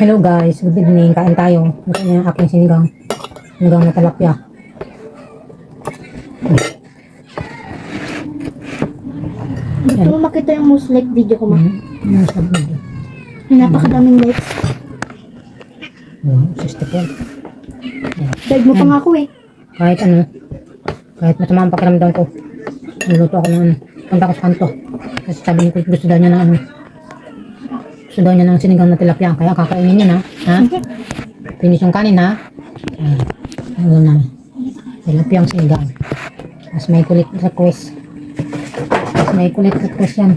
Hello guys, good evening. Kain tayo. Ito niya aking sinigang. Sinigang na talapia. Gusto mo makita yung most like video ko ma? Mm. Ano sa video? Napakadaming likes. Mm, 64. Dahil mo pa nga ako eh. Kahit ano, kahit masama ang pakiramdam ko, niluto ako ng ano, punta ko sa kanto. Kasi sabi niya gusto daw niya ng ano, gusto daw niya ng sinigang na tilapia. Kaya kakainin niya na, ha? Finish yung kanin, ha? Ayan. Ano na, tilapia ang sinigang. Mas may kulit request. Mas may kulit request yan.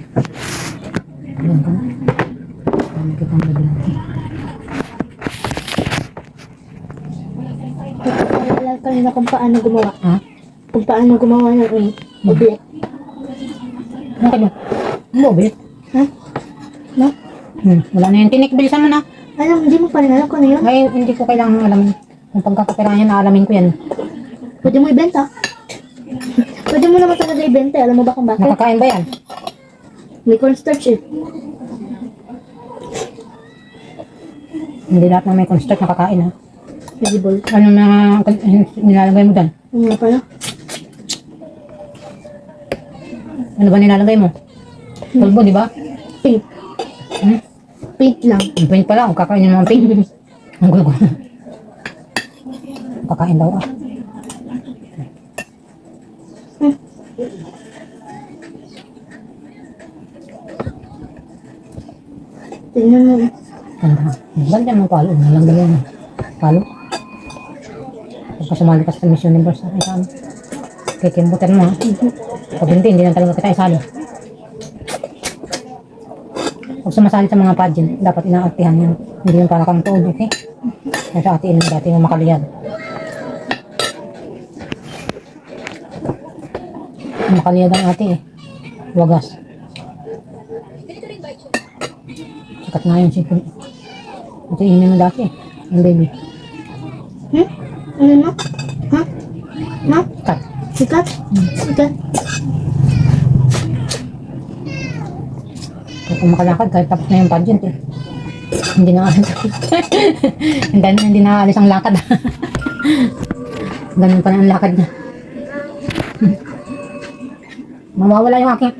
Ayan ka na. Ayan, nakita ang gabi. Naalala kanina kung paano gumawa. Ha? Kung paano gumawa ng ano, oblek. Bakit mo? Mobile? Ha? No? Hmm, wala na yung tinik. Bilisan mo na. Alam, hindi mo pa rin alam kung ano yun. Ay, hindi ko kailangan alam. Kung pagkakapirahan yan, naalamin ko yan. Pwede mo ibenta. Pwede mo naman talaga ibenta. Alam mo ba kung bakit? Nakakain ba yan? May cornstarch eh. Hindi lahat na may construct nakakain ha. Edible. Ano na nilalagay mo dyan? Ano nga pala? Ano ba nilalagay mo? Pulbo, di ba? Pink. Hmm? Pink lang. Ang paint pala, kung kakainin mo ang paint. Ang gulo-gulo. Kakain daw ah. Tingnan mo. Ganda. Ganda mo palo. Nalanggal yan. Palo. Pagka sumali ka sa Miss Universe, ay saan? Kikimbutan mo ha. Pag hindi, hindi na talaga kita isali. Pag sumasali sa mga pageant, dapat inaartihan yan. Hindi yung para kang toad, okay? Sa ate ilong dati mo makaliyad. Makaliyad ang ate eh. Wagas. Sikat nga yun si Ito inumin mo dati eh. Ang baby. Hmm? Ano mo? Ha? Ma? Cut. Sikat? Sikat? Kaya kung makalakad, kahit tapos na yung pageant eh. Hindi na alis. hindi, hindi na alis ang lakad. Ganun pa na ang lakad niya. Mawawala yung aking...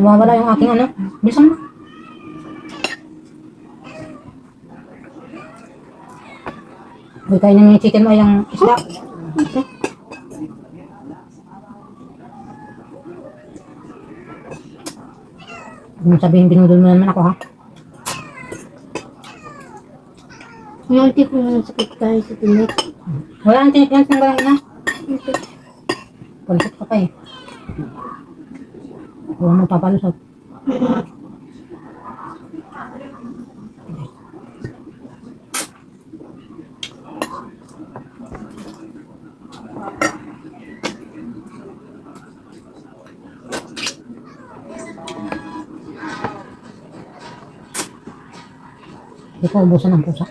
Mawawala yung aking ano. Bilisan mo. Uy, kain na yung chicken mo yung isda. Huwag mo sabihin binudol mo naman ako ha. Yung tip mo nang sakit tayo sa tinik. Wala nang tinik yan, sanggalang na. Palusot ka pa eh. Huwag mo papalusot. Hindi ko ubusan ng pusa.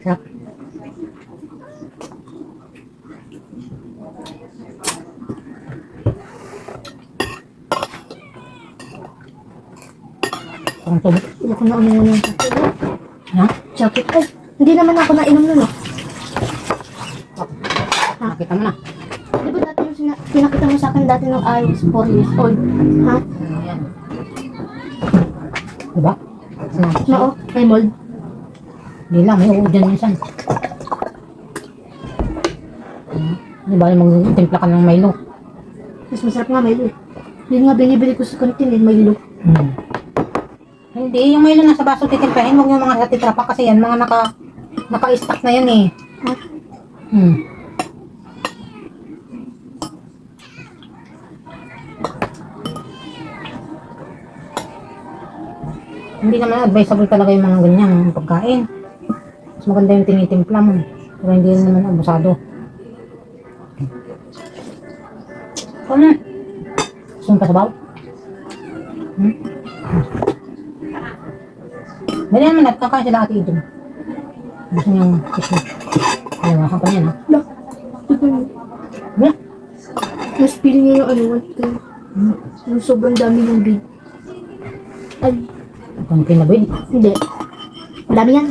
Sarap. Parang. Hindi ko na ano yung sakit. Ha? Sakit. Ay, hindi naman ako nainom nun eh. Nakita mo na. Di ba dati yung sina- pinakita mo sa akin dati nung I was 4 years old? Ha? Ayan. Diba? Sinabi ko Na sa'yo. oh, may mold. Hindi lang, may uod dyan minsan. Di ba, mag-timpla ka ng Milo. Mas masarap nga Milo eh. Yun nga binibili ko sa kantin eh, Milo. Hmm. Hindi, yung Milo nasa baso titimplahin, huwag yung mga sa titrapa kasi yan, mga naka, naka-stack na yan eh. Hmm. Hindi naman advisable talaga yung mga ganyan pagkain. Mas maganda yung tinitimpla mo. Pero hindi naman abusado. Ano? Gusto mo pa sabaw? Hmm? Dali naman, nagkakain sila ate ito. Gusto niyang tissue. Ay, wakan pa niyan ha. Mo. Wala. Mas feel niya yung ano, one thing. Yung sobrang dami ng big. Ay, Kung kinabuhin. hindi. Madami yan.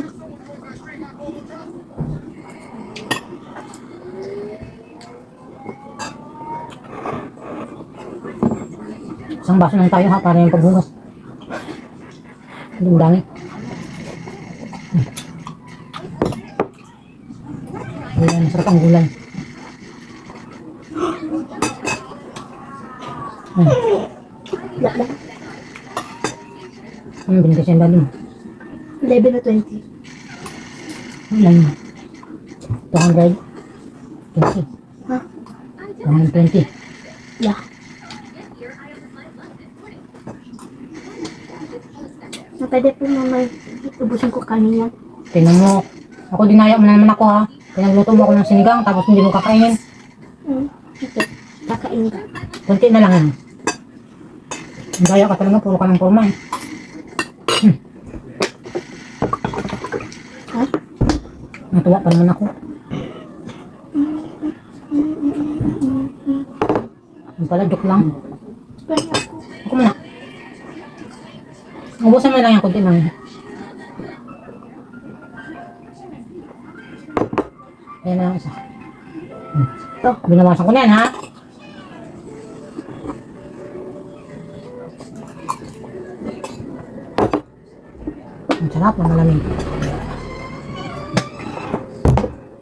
Isang baso lang tayo ha, para yung paghugas. Ang dami. Hmm. Ayan, masarap ang gulay. Lang. Hmm, binigay siya lalim. 11 na 20. Ang lalim. 200. 20. Ha? 120. Yeah. Na pwede po mamay, ubusin ko kanin yan. Tingnan mo. Ako dinaya mo na naman ako ha. Pinagluto mo ako ng sinigang tapos hindi mo kakainin. Hmm. Ito. Kakain ka. Kunti na lang yan. Ang daya ka talaga, puro ka ng purma eh. Ha? Natuwa pa naman ako. Yung pala, joke lang. Ako muna. Ubusan mo lang yan, kunti lang. Ayan na isa. Ito. Binawasan ko na yan, ha? Ang sarap, malamig.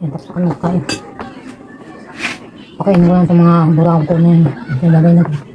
Yan, tapos ako lang sa mga.